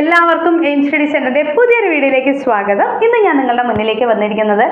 എല്ലാവർക്കും aim study സെന്ററിന്റെ പുതിയൊരു വീഡിയോയിലേക്ക് സ്വാഗതം. ഇന്ന് ഞാൻ നിങ്ങളുടെ മുന്നിലേക്ക് വന്നിരിക്കുന്നത്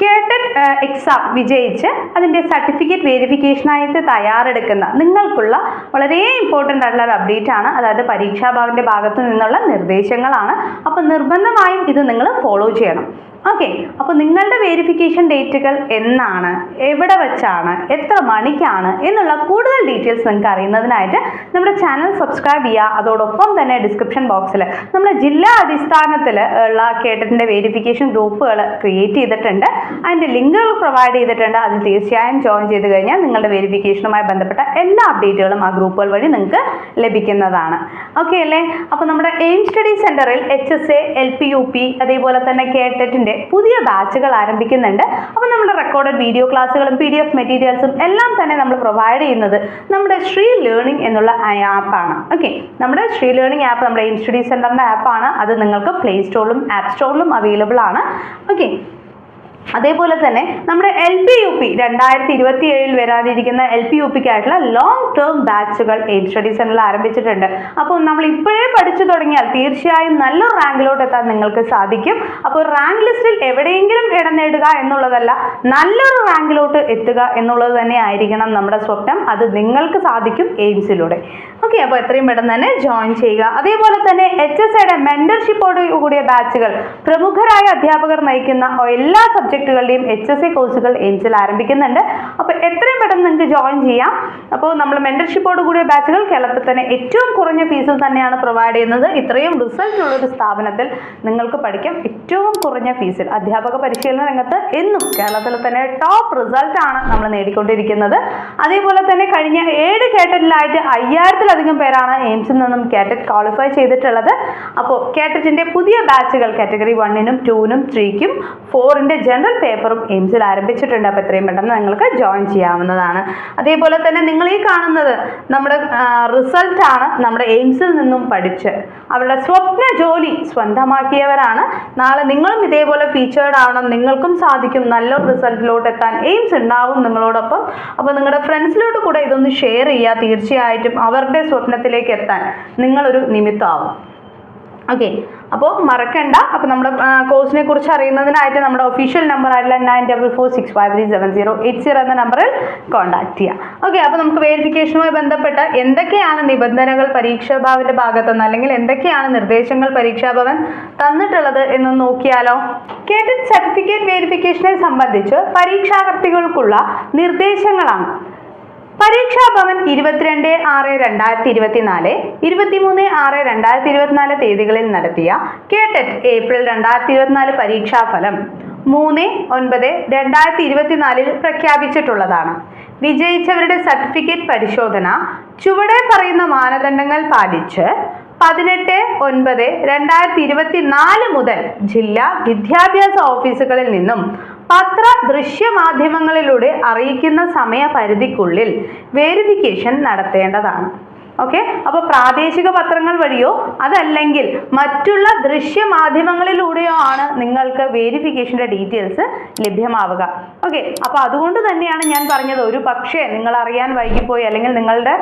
കേട്ടഡ് എക്സാം വിജയിച്ച് അതിന്റെ സർട്ടിഫിക്കറ്റ് വെരിഫിക്കേഷനായിട്ട് തയ്യാറെടുക്കുന്ന നിങ്ങൾക്കുള്ള വളരെ ഇമ്പോർട്ടന്റ് ആയിട്ടുള്ള ഒരു അപ്ഡേറ്റ് ആണ്. അതായത് പരീക്ഷാഭാവിന്റെ ഭാഗത്തു നിന്നുള്ള നിർദ്ദേശങ്ങളാണ്. അപ്പോൾ നിർബന്ധമായും ഇത് നിങ്ങൾ ഫോളോ ചെയ്യണം. ഓക്കെ അപ്പോൾ നിങ്ങളുടെ വെരിഫിക്കേഷൻ ഡേറ്റുകൾ എന്നാണ്? എവിടെ വെച്ചാണ്? എത്ര മണിക്കാണ്? എന്നുള്ള കൂടുതൽ ഡീറ്റെയിൽസ് നിങ്ങൾക്ക് അറിയുന്നതിനായിട്ട് നമ്മുടെ ചാനൽ സബ്സ്ക്രൈബ് ചെയ്യുക. അതോടൊപ്പം തന്നെ ഡിസ്ക്രിപ്ഷൻ ബോക്സിൽ നമ്മുടെ ജില്ലാ അടിസ്ഥാനത്തിൽ ഉള്ള കേട്ടറ്റിന്റെ വെരിഫിക്കേഷൻ ഗ്രൂപ്പുകൾ ക്രിയേറ്റ് ചെയ്തിട്ടുണ്ട്. അതിന്റെ ലിങ്കുകൾ പ്രൊവൈഡ് ചെയ്തിട്ടുണ്ട്. അതിൽ തീർച്ചയായും ജോയിൻ ചെയ്ത് കഴിഞ്ഞാൽ നിങ്ങളുടെ വെരിഫിക്കേഷനുമായി ബന്ധപ്പെട്ട എല്ലാ അപ്ഡേറ്റുകളും ആ ഗ്രൂപ്പുകൾ വഴി നിങ്ങൾക്ക് ലഭിക്കുന്നതാണ്. ഓക്കെ അല്ലേ? അപ്പോൾ നമ്മുടെ എയിം സ്റ്റഡി സെന്ററിൽ H S A L P U P അതേപോലെ തന്നെ കേട്ടറ്റിന്റെ പുതിയ ബാച്ചുകൾ ആരംഭിക്കുന്നുണ്ട്. അപ്പോൾ നമ്മുടെ റെക്കോർഡഡ് വീഡിയോ ക്ലാസ്സുകളും പി ഡി എഫ് മെറ്റീരിയൽസും എല്ലാം തന്നെ നമ്മൾ പ്രൊവൈഡ് ചെയ്യുന്നത് നമ്മുടെ ശ്രീ ലേണിംഗ് എന്നുള്ള ആപ്പാണ് ഓക്കെ നമ്മുടെ ശ്രീ ലേണിംഗ് ആപ്പ് നമ്മുടെ സ്റ്റഡി സെന്ററിന്റെ ആപ്പാണ് അത് നിങ്ങൾക്ക് പ്ലേ സ്റ്റോറിലും ആപ്പ് സ്റ്റോറിലും അവൈലബിൾ ആണ്. ഓക്കെ അതേപോലെ തന്നെ നമ്മുടെ എൽ പി യു പി രണ്ടായിരത്തി ഇരുപത്തി ഏഴിൽ വരാനിരിക്കുന്ന എൽ പി യു പിക്കായിട്ടുള്ള ലോങ് ടേം ബാച്ചുകൾ എയിം സ്റ്റഡി സെന്ററിൽ ആരംഭിച്ചിട്ടുണ്ട്. അപ്പോൾ നമ്മൾ ഇപ്പോഴേ പഠിച്ചു തുടങ്ങിയാൽ തീർച്ചയായും നല്ലൊരു റാങ്കിലോട്ട് എത്താൻ നിങ്ങൾക്ക് സാധിക്കും. അപ്പോൾ റാങ്ക് ലിസ്റ്റിൽ എവിടെയെങ്കിലും ഇടം നേടുക എന്നുള്ളതല്ല നല്ലൊരു റാങ്കിലോട്ട് എത്തുക എന്നുള്ളത് തന്നെ ആയിരിക്കണം നമ്മുടെ സ്വപ്നം. അത് നിങ്ങൾക്ക് സാധിക്കും എയിംസിലൂടെ. ഓക്കെ അപ്പോൾ എത്രയും പെട്ടെന്ന് തന്നെ ജോയിൻ ചെയ്യുക. അതേപോലെ തന്നെ എച്ച് എസ് ഐയുടെ മെന്റർഷിപ്പോട് കൂടിയ ബാച്ചുകൾ പ്രമുഖരായ അധ്യാപകർ നയിക്കുന്ന എല്ലാ സബ്ജക്റ്റുകളുടെയും എച്ച് എസ് സി കോഴ്സുകൾ എയിംസിൽ ആരംഭിക്കുന്നുണ്ട്. അപ്പോൾ എത്രയും പെട്ടെന്ന് നിങ്ങൾക്ക് ജോയിൻ ചെയ്യാം. അപ്പോൾ നമ്മൾ മെന്റർഷിപ്പോട് കൂടിയ ബാച്ചുകൾ കേരളത്തിൽ തന്നെ ഏറ്റവും കുറഞ്ഞ ഫീസിൽ തന്നെയാണ് പ്രൊവൈഡ് ചെയ്യുന്നത്. ഇത്രയും റിസൾട്ട് ഉള്ള ഒരു സ്ഥാപനത്തിൽ നിങ്ങൾക്ക് പഠിക്കാം. ഏറ്റവും കുറഞ്ഞ ഫീസിൽ അധ്യാപക പരിശീലന രംഗത്ത് എന്നും കേരളത്തിൽ തന്നെ ടോപ്പ് റിസൾട്ട് ആണ് നമ്മൾ നേടിക്കൊണ്ടിരിക്കുന്നത്. അതേപോലെ തന്നെ കഴിഞ്ഞ ഏഴ് കേട്ടറ്റിലായിട്ട് അയ്യായിരത്തിലധികം പേരാണ് എയിംസിൽ നിന്നും കാറ്ററ്റ് ക്വാളിഫൈ ചെയ്തിട്ടുള്ളത്. അപ്പോൾ കാറ്ററ്റിന്റെ പുതിയ ബാച്ചുകൾ കാറ്റഗറി വണ്ണിനും ടൂനും ത്രീക്കും ഫോറിന്റെ ജനറൽ പേപ്പറും എയിംസിൽ ആരംഭിച്ചിട്ടുണ്ട്. അപ്പോൾ എത്രയും പെട്ടെന്ന് നിങ്ങൾക്ക് ജോയിൻ ചെയ്യാവുന്നതാണ്. അതേപോലെ തന്നെ നിങ്ങൾ ഈ കാണുന്നത് നമ്മുടെ റിസൾട്ട് ആണ് നമ്മുടെ എയിംസിൽ നിന്നും പഠിച്ച്. അവരുടെ സ്വപ്ന ജോലി സ്വന്തമാക്കിയവരാണ്. നാളെ നിങ്ങളും ഇതേപോലെ ഫീച്ചേർഡ് ആവണം. നിങ്ങൾക്കും സാധിക്കും. നല്ല റിസൾട്ടിലോട്ട് എത്താൻ എയിംസ് ഉണ്ടാവും നിങ്ങളോടൊപ്പം. അപ്പോൾ നിങ്ങളുടെ ഫ്രണ്ട്സിലോട്ട് കൂടെ ഇതൊന്ന് ഷെയർ ചെയ്യുക. തീർച്ചയായിട്ടും അവരുടെ സ്വപ്നത്തിലേക്ക് എത്താൻ നിങ്ങളൊരു നിമിത്തമാവും. ഓക്കെ അപ്പോൾ മറക്കണ്ട. അപ്പോൾ നമ്മുടെ കോഴ്സിനെ കുറിച്ച് അറിയുന്നതിനായിട്ട് നമ്മുടെ ഒഫീഷ്യൽ നമ്പർ ആയിട്ടുള്ള nine double four six five three seven zero eight zero എന്ന നമ്പറിൽ കോൺടാക്ട് ചെയ്യാം. ഓക്കെ അപ്പോൾ നമുക്ക് വെരിഫിക്കേഷനുമായി ബന്ധപ്പെട്ട് എന്തൊക്കെയാണ് നിബന്ധനകൾ പരീക്ഷാഭവന്റെ ഭാഗത്തുനിന്ന് അല്ലെങ്കിൽ എന്തൊക്കെയാണ് നിർദ്ദേശങ്ങൾ പരീക്ഷാഭവൻ തന്നിട്ടുള്ളത് എന്ന് നോക്കിയാലോ? കേട്ടറ്റ് സർട്ടിഫിക്കറ്റ് വെരിഫിക്കേഷനെ സംബന്ധിച്ച് പരീക്ഷാർത്ഥികൾക്കുള്ള നിർദ്ദേശങ്ങളാണ്. പരീക്ഷാഭവൻ ഇരുപത്തിരണ്ട് ആറ് രണ്ടായിരത്തി ഇരുപത്തിനാല് ഇരുപത്തിമൂന്ന് ആറ് രണ്ടായിരത്തി ഇരുപത്തിനാല് തീയതികളിൽ നടത്തിയ കേട്ടറ്റ് ഏപ്രിൽ രണ്ടായിരത്തി ഇരുപത്തിനാല് പരീക്ഷാഫലം മൂന്ന് ഒൻപത് രണ്ടായിരത്തി ഇരുപത്തിനാലിൽ പ്രഖ്യാപിച്ചിട്ടുള്ളതാണ്. വിജയിച്ചവരുടെ സർട്ടിഫിക്കറ്റ് പരിശോധന ചുവടെ പറയുന്ന മാനദണ്ഡങ്ങൾ പാലിച്ച് പതിനെട്ട് ഒൻപത് രണ്ടായിരത്തി ഇരുപത്തിനാല് മുതൽ ജില്ലാ വിദ്യാഭ്യാസ ഓഫീസുകളിൽ നിന്നും പത്ര ദൃശ്യമാധ്യമങ്ങളിലൂടെ അറിയിക്കുന്ന സമയപരിധിക്കുള്ളിൽ വേരിഫിക്കേഷൻ നടത്തേണ്ടതാണ്. ഓക്കെ? അപ്പോൾ പ്രാദേശിക പത്രങ്ങൾ വഴിയോ അതല്ലെങ്കിൽ മറ്റുള്ള ദൃശ്യമാധ്യമങ്ങളിലൂടെയോ ആണ് നിങ്ങൾക്ക് വേരിഫിക്കേഷന്റെ ഡീറ്റെയിൽസ് ലഭ്യമാവുക. ഓക്കെ? അപ്പോൾ അതുകൊണ്ട് തന്നെയാണ് ഞാൻ പറഞ്ഞത് ഒരു പക്ഷേ നിങ്ങൾ അറിയാൻ വൈകിപ്പോയി അല്ലെങ്കിൽ നിങ്ങളുടെ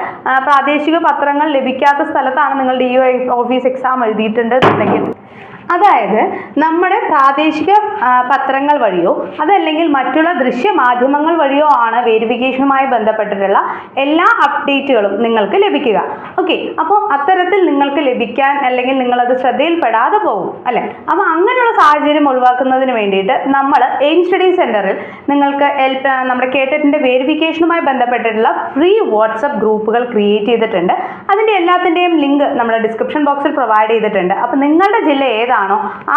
പ്രാദേശിക പത്രങ്ങൾ ലഭിക്കാത്ത സ്ഥലത്താണ് നിങ്ങളുടെ ഡി ഓഫീസ് എക്സാം എഴുതിയിട്ടുണ്ട് എന്നുണ്ടെങ്കിൽ അതായത് നമ്മുടെ പ്രാദേശിക പത്രങ്ങൾ വഴിയോ അതല്ലെങ്കിൽ മറ്റുള്ള ദൃശ്യ മാധ്യമങ്ങൾ വഴിയോ ആണ് വേരിഫിക്കേഷനുമായി ബന്ധപ്പെട്ടിട്ടുള്ള എല്ലാ അപ്ഡേറ്റുകളും നിങ്ങൾക്ക് ലഭിക്കുക. ഓക്കെ അപ്പോൾ അത്തരത്തിൽ നിങ്ങൾക്ക് ലഭിക്കാൻ അല്ലെങ്കിൽ നിങ്ങളത് ശ്രദ്ധയിൽപ്പെടാതെ പോകും അല്ലേ? അപ്പോൾ അങ്ങനെയുള്ള സാഹചര്യം ഒഴിവാക്കുന്നതിന് വേണ്ടിയിട്ട് നമ്മൾ എയിം സ്റ്റഡി സെന്ററിൽ നിങ്ങൾക്ക് എൽ നമ്മുടെ കേട്ടറ്റിന്റെ വേരിഫിക്കേഷനുമായി ബന്ധപ്പെട്ടിട്ടുള്ള ഫ്രീ വാട്സപ്പ് ഗ്രൂപ്പുകൾ ക്രിയേറ്റ് ചെയ്തിട്ടുണ്ട്. അതിന്റെ എല്ലാത്തിന്റെയും ലിങ്ക് നമ്മുടെ ഡിസ്ക്രിപ്ഷൻ ബോക്സിൽ പ്രൊവൈഡ് ചെയ്തിട്ടുണ്ട്. അപ്പോൾ നിങ്ങളുടെ ജില്ല ഏതാണോ?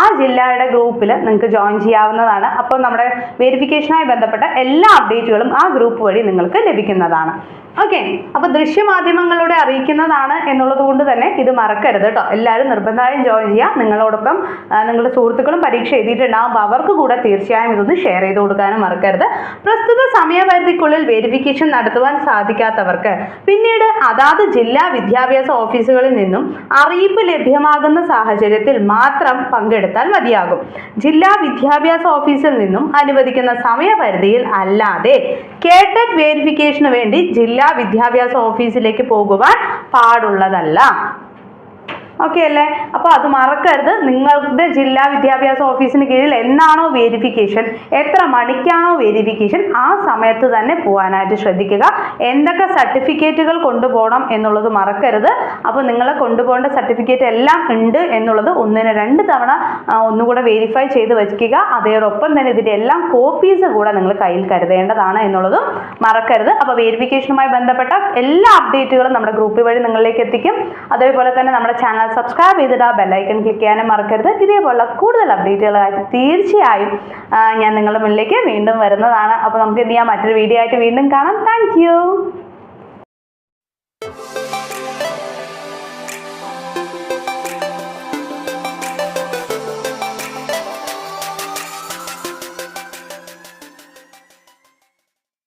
ആ ജില്ലയുടെ ഗ്രൂപ്പിൽ നിങ്ങൾക്ക് ജോയിൻ ചെയ്യാവുന്നതാണ്. അപ്പോൾ നമ്മുടെ വെരിഫിക്കേഷനുമായി ബന്ധപ്പെട്ട എല്ലാ അപ്ഡേറ്റുകളും ആ ഗ്രൂപ്പ് വഴി നിങ്ങൾക്ക് ലഭിക്കുന്നതാണ്. ഓക്കെ അപ്പൊ ദൃശ്യമാധ്യമങ്ങളിലൂടെ അറിയിക്കുന്നതാണ് എന്നുള്ളത് കൊണ്ട് തന്നെ ഇത് മറക്കരുത് കേട്ടോ എല്ലാവരും നിർബന്ധമായും ജോയിൻ ചെയ്യാം. നിങ്ങളോടൊപ്പം നിങ്ങളുടെ സുഹൃത്തുക്കളും പരീക്ഷ എഴുതിയിട്ടുണ്ടാകുമ്പോൾ അവർക്ക് കൂടെ തീർച്ചയായും ഇതൊന്ന് ഷെയർ ചെയ്ത് കൊടുക്കാനും മറക്കരുത്. പ്രസ്തുത സമയപരിധിക്കുള്ളിൽ വെരിഫിക്കേഷൻ നടത്തുവാൻ സാധിക്കാത്തവർക്ക് പിന്നീട് അതാത് ജില്ലാ വിദ്യാഭ്യാസ ഓഫീസുകളിൽ നിന്നും അറിയിപ്പ് ലഭ്യമാകുന്ന സാഹചര്യത്തിൽ മാത്രം പങ്കെടുത്താൽ മതിയാകും. ജില്ലാ വിദ്യാഭ്യാസ ഓഫീസിൽ നിന്നും അനുവദിക്കുന്ന സമയപരിധിയിൽ അല്ലാതെ കേട്ടറ്റ് വേരിഫിക്കേഷന് വേണ്ടി ജില്ലാ വിദ്യാഭ്യാസ ഓഫീസിലേക്ക് പോകുവാൻ പാടുള്ളതല്ല. ഓക്കെ അല്ലേ? അപ്പോൾ അത് മറക്കരുത്. നിങ്ങളുടെ ജില്ലാ വിദ്യാഭ്യാസ ഓഫീസിന് കീഴിൽ എന്നാണോ വേരിഫിക്കേഷൻ എത്ര മണിക്കാണോ വേരിഫിക്കേഷൻ ആ സമയത്ത് തന്നെ പോകാനായിട്ട് ശ്രദ്ധിക്കുക. എന്തൊക്കെ സർട്ടിഫിക്കറ്റുകൾ കൊണ്ടുപോകണം എന്നുള്ളത് മറക്കരുത്. അപ്പോൾ നിങ്ങൾ കൊണ്ടുപോകേണ്ട സർട്ടിഫിക്കറ്റ് എല്ലാം ഉണ്ട് എന്നുള്ളത് ഒന്നിന് രണ്ട് തവണ ഒന്നുകൂടെ വെരിഫൈ ചെയ്ത് വയ്ക്കുക. അതോടൊപ്പം തന്നെ ഇതിന്റെ എല്ലാം കോപ്പീസ് കൂടെ നിങ്ങൾ കയ്യിൽ കരുതേണ്ടതാണ് എന്നുള്ളതും മറക്കരുത്. അപ്പോൾ വേരിഫിക്കേഷനുമായി ബന്ധപ്പെട്ട എല്ലാ അപ്ഡേറ്റുകളും നമ്മുടെ ഗ്രൂപ്പ് വഴി നിങ്ങളിലേക്ക് എത്തിക്കും. അതേപോലെ തന്നെ നമ്മുടെ ചാനൽ സബ്സ്ക്രൈബ് ചെയ്തിട്ട് ആ ബെല്ലൈക്കൺ ക്ലിക്ക് ചെയ്യാനും മറക്കരുത്. ഇതേപോലുള്ള കൂടുതൽ അപ്ഡേറ്റുകളായിട്ട് തീർച്ചയായും ഞാൻ നിങ്ങളുടെ മുന്നിലേക്ക് വീണ്ടും വരുന്നതാണ്. അപ്പോൾ നമുക്ക് എന്ത് ചെയ്യാം? മറ്റൊരു വീഡിയോ ആയിട്ട് വീണ്ടും കാണാം. താങ്ക്